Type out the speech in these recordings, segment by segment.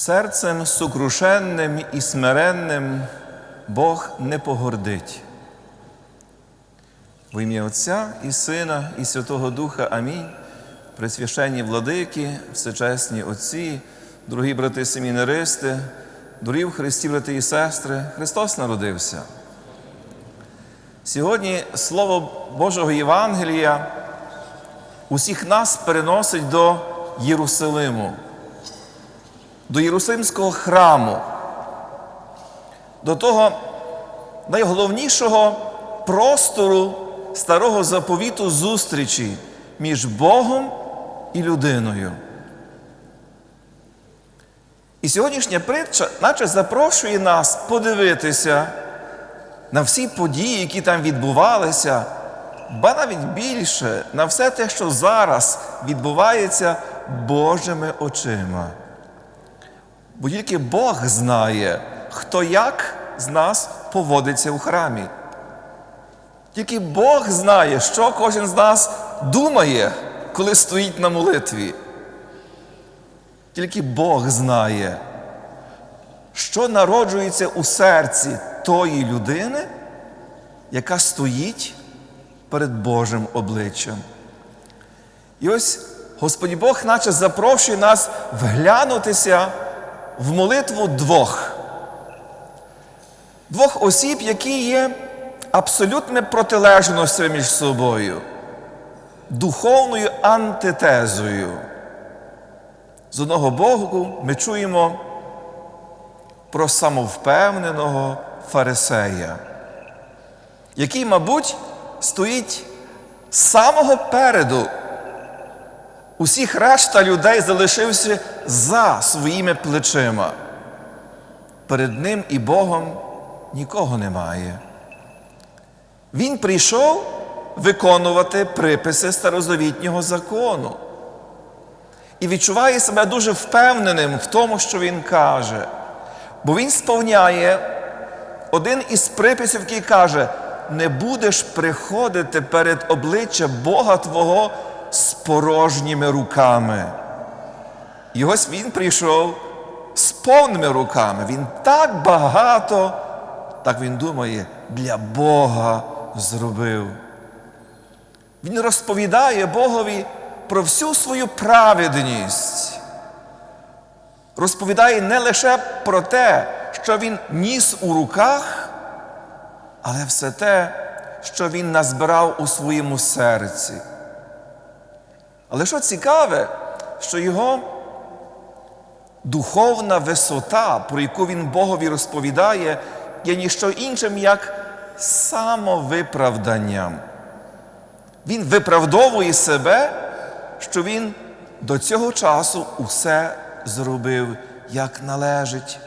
Серцем сукрушенним і смиренним Бог не погордить. В ім'я Отця і Сина, і Святого Духа Амінь. Пресвященні владики, всечесні отці, дорогі брати семінаристи, дорогі в Христі, брати і сестри, Христос народився. Сьогодні Слово Божого Євангелія усіх нас переносить до Єрусалиму, до Єрусалимського храму, до того найголовнішого простору старого заповіту зустрічі між Богом і людиною. І сьогоднішня притча, наче запрошує нас подивитися на всі події, які там відбувалися, ба навіть більше на все те, що зараз відбувається Божими очима. Бо тільки Бог знає, хто як з нас поводиться у храмі. Тільки Бог знає, що кожен з нас думає, коли стоїть на молитві. Тільки Бог знає, що народжується у серці тої людини, яка стоїть перед Божим обличчям. І ось Господь Бог, наче запрошує нас вглянутися в молитву двох. Двох осіб, які є абсолютними протилежностями між собою, духовною антитезою. З одного боку, ми чуємо про самовпевненого фарисея, який, мабуть, стоїть самого переду. Усіх решта людей залишився за своїми плечима. Перед ним і Богом нікого немає. Він прийшов виконувати приписи старозавітнього закону і відчуває себе дуже впевненим в тому, що він каже. Бо він сповняє один із приписів, який каже: не будеш приходити перед обличчя Бога Твого з порожніми руками. І ось він прийшов з повними руками. Він так багато, так він думає, для Бога зробив. Він розповідає Богові про всю свою праведність. Розповідає не лише про те, що він ніс у руках, але все те, що він назбирав у своєму серці. Але що цікаве, що його духовна висота, про яку він Богові розповідає, є ніщо іншим, як самовиправданням. Він виправдовує себе, що він до цього часу усе зробив як належить.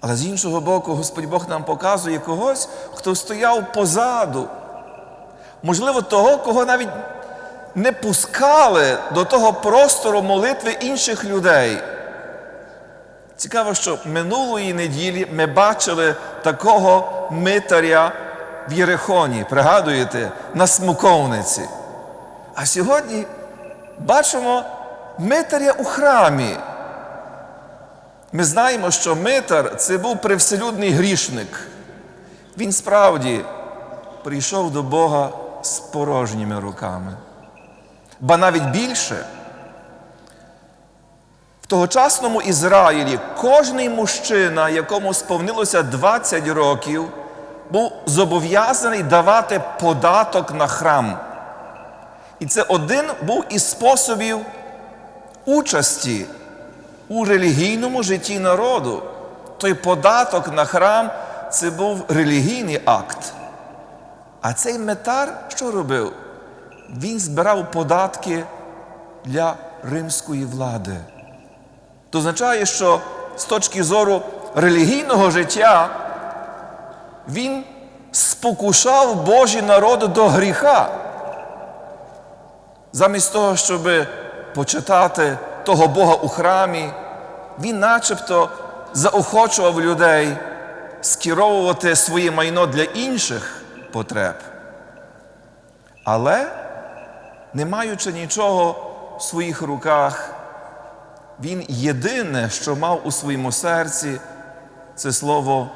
Але з іншого боку, Господь Бог нам показує когось, хто стояв позаду. Можливо, того, кого навіть не пускали до того простору молитви інших людей. Цікаво, що минулої неділі ми бачили такого митаря в Єрихоні, пригадуєте, на смоковниці. А сьогодні бачимо митаря у храмі. Ми знаємо, що митар це був привселюдний грішник. Він справді прийшов до Бога з порожніми руками. Ба навіть більше. В тогочасному Ізраїлі кожний мужчина, якому сповнилося 20 років, був зобов'язаний давати податок на храм. І це один був із способів участі у релігійному житті народу. Той податок на храм це був релігійний акт. А цей метар що робив? Він збирав податки для римської влади. Це означає, що з точки зору релігійного життя він спокушав Божий народ до гріха. Замість того, щоб почитати того Бога у храмі, він начебто заохочував людей скеровувати своє майно для інших потреб. Але, не маючи нічого в своїх руках, він єдине, що мав у своєму серці, це слово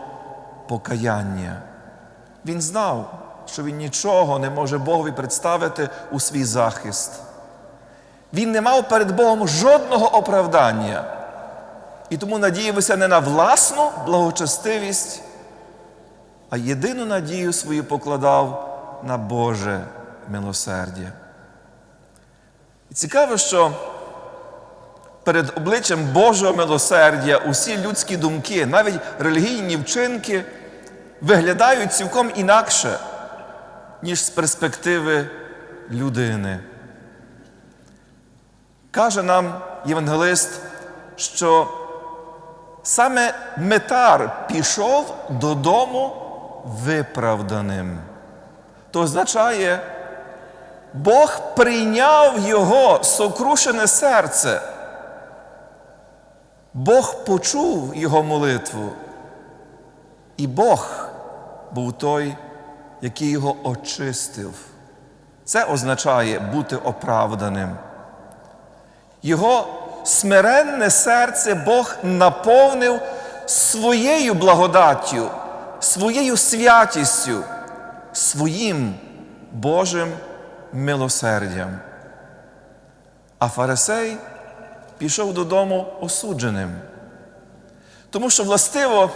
покаяння. Він знав, що він нічого не може Богові представити у свій захист. Він не мав перед Богом жодного оправдання і тому надіявся не на власну благочестивість, а єдину надію свою покладав на Боже милосердя. І цікаво, що перед обличчям Божого милосердя усі людські думки, навіть релігійні вчинки, виглядають цілком інакше, ніж з перспективи людини. Каже нам євангелист, що саме метар пішов додому виправданим. То означає, Бог прийняв його сокрушене серце. Бог почув його молитву. І Бог був той, який його очистив. Це означає бути оправданим. Його смиренне серце Бог наповнив своєю благодаттю, своєю святістю, своїм Божим милосердям. А фарисей пішов додому осудженим, тому що властиво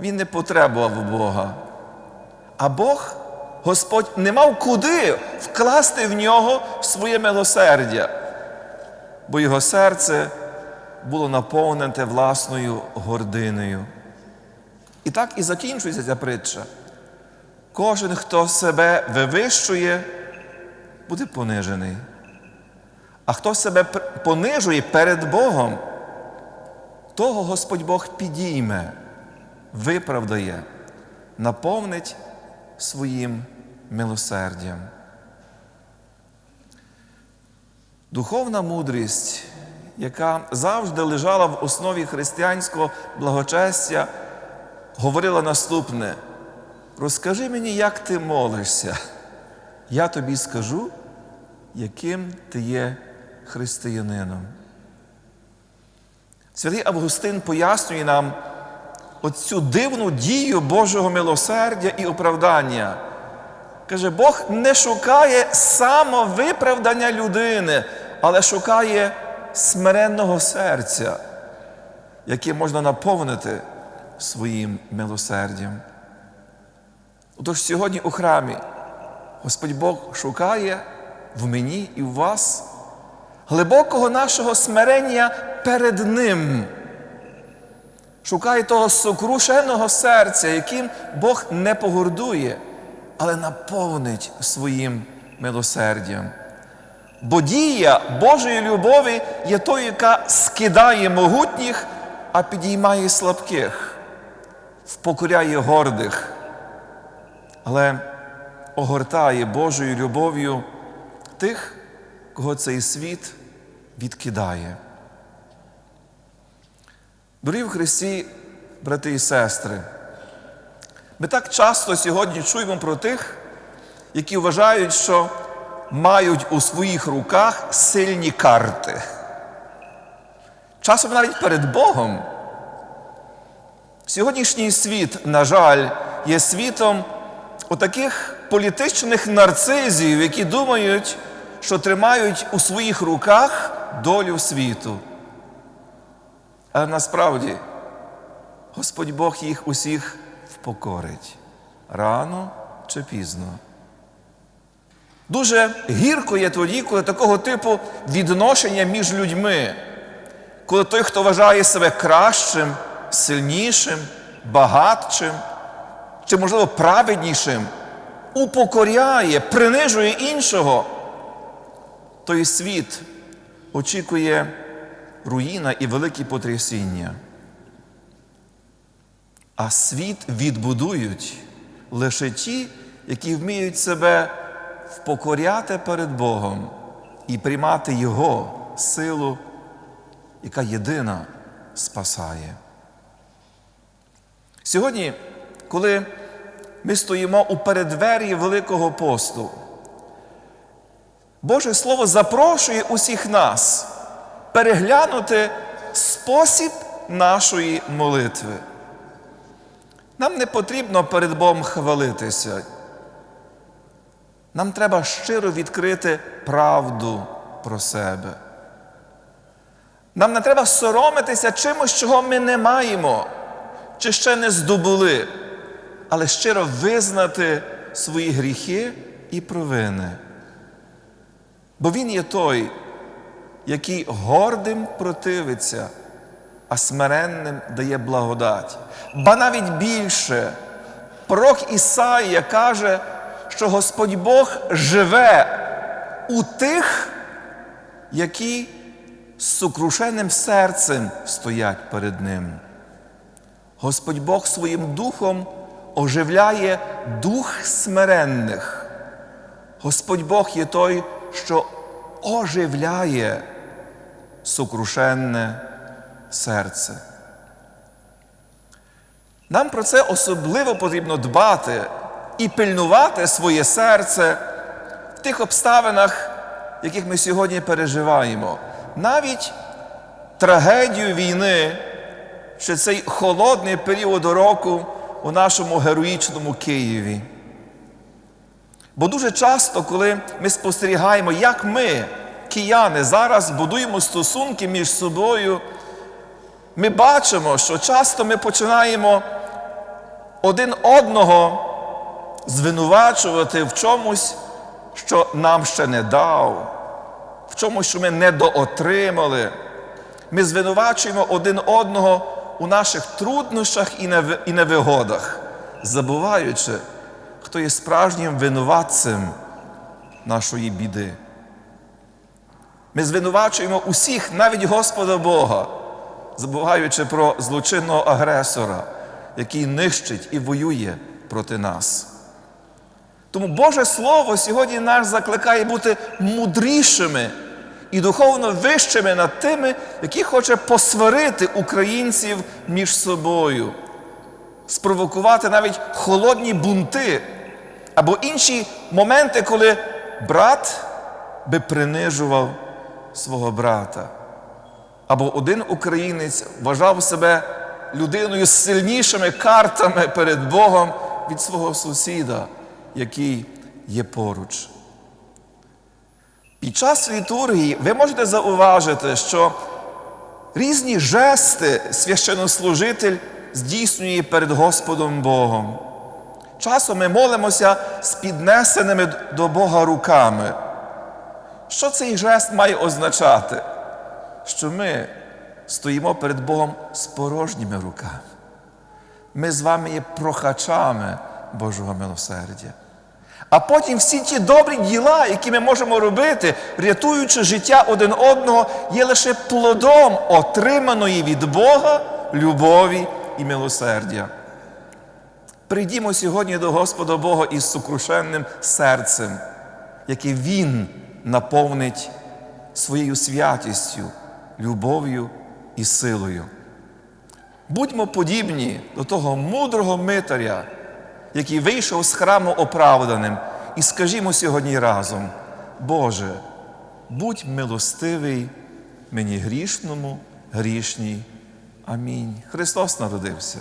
він не потребував Бога. А Бог, Господь, не мав куди вкласти в нього своє милосердя, бо його серце було наповнене власною гординою. І так і закінчується ця притча. Кожен, хто себе вивищує, буде понижений. А хто себе понижує перед Богом, того Господь Бог підійме, виправдає, наповнить своїм милосердям. Духовна мудрість, яка завжди лежала в основі християнського благочестя, говорила наступне: розкажи мені, як ти молишся, я тобі скажу, яким ти є християнином. Святий Августин пояснює нам оцю дивну дію Божого милосердя і оправдання. Каже, Бог не шукає самовиправдання людини, але шукає смиренного серця, яке можна наповнити своїм милосердям. Отож сьогодні у храмі Господь Бог шукає в мені і в вас глибокого нашого смирення перед Ним. Шукає того сокрушеного серця, яким Бог не погордує, але наповнить своїм милосердям. Бо дія Божої любові є тою, яка скидає могутніх, а підіймає слабких, впокоряє гордих, але огортає Божою любов'ю тих, кого цей світ відкидає. Дорогі в Христі, брати і сестри, ми так часто сьогодні чуємо про тих, які вважають, що мають у своїх руках сильні карти. Часом навіть перед Богом. Сьогоднішній світ, на жаль, є світом отаких політичних нарцизів, які думають, що тримають у своїх руках долю світу. Але насправді Господь Бог їх усіх впокорить рано чи пізно. Дуже гірко є тоді, коли такого типу відношення між людьми, коли той, хто вважає себе кращим, сильнішим, багатшим чи, можливо, праведнішим, упокоряє, принижує іншого, той світ очікує руїна і великі потрясіння. А світ відбудують лише ті, які вміють себе впокоряти перед Богом і приймати Його силу, яка єдина спасає. Сьогодні, коли ми стоїмо у передвері Великого посту, Боже Слово запрошує усіх нас переглянути спосіб нашої молитви. Нам не потрібно перед Богом хвалитися. Нам треба щиро відкрити правду про себе. Нам не треба соромитися чимось, чого ми не маємо, чи ще не здобули, але щиро визнати свої гріхи і провини. Бо Він є той, який гордим противиться, а смиренним дає благодать. Ба навіть більше, пророк Ісаїя каже, що Господь Бог живе у тих, які з сукрушеним серцем стоять перед Ним. Господь Бог своїм духом оживляє дух смиренних. Господь Бог є той, що оживляє сукрушенне серце. Нам про це особливо потрібно дбати і пильнувати своє серце в тих обставинах, яких ми сьогодні переживаємо. Навіть трагедію війни, що цей холодний період року у нашому героїчному Києві. Бо дуже часто, коли ми спостерігаємо, як ми, кияни, зараз будуємо стосунки між собою, ми бачимо, що часто ми починаємо один одного звинувачувати в чомусь, що нам ще не дав, в чомусь, що ми недоотримали. Ми звинувачуємо один одного у наших труднощах і невигодах, забуваючи, хто є справжнім винуватцем нашої біди. Ми звинувачуємо усіх, навіть Господа Бога, забуваючи про злочинного агресора, який нищить і воює проти нас. Тому Боже Слово сьогодні нас закликає бути мудрішими і духовно вищими над тими, які хоче посварити українців між собою, спровокувати навіть холодні бунти або інші моменти, коли брат би принижував свого брата. Або один українець вважав себе людиною з сильнішими картами перед Богом від свого сусіда, який є поруч. Під час літургії ви можете зауважити, що різні жести священнослужитель здійснює перед Господом Богом. Часом ми молимося з піднесеними до Бога руками. Що цей жест має означати? Що ми стоїмо перед Богом з порожніми руками. Ми з вами є прохачами Божого милосердя. А потім всі ті добрі діла, які ми можемо робити, рятуючи життя один одного, є лише плодом отриманої від Бога любові і милосердя. Прийдімо сьогодні до Господа Бога із сукрушенним серцем, яке Він наповнить своєю святістю, любов'ю і силою. Будьмо подібні до того мудрого митаря, який вийшов з храму оправданим, і скажімо сьогодні разом, Боже, будь милостивий мені грішному, грішній. Амінь. Христос народився.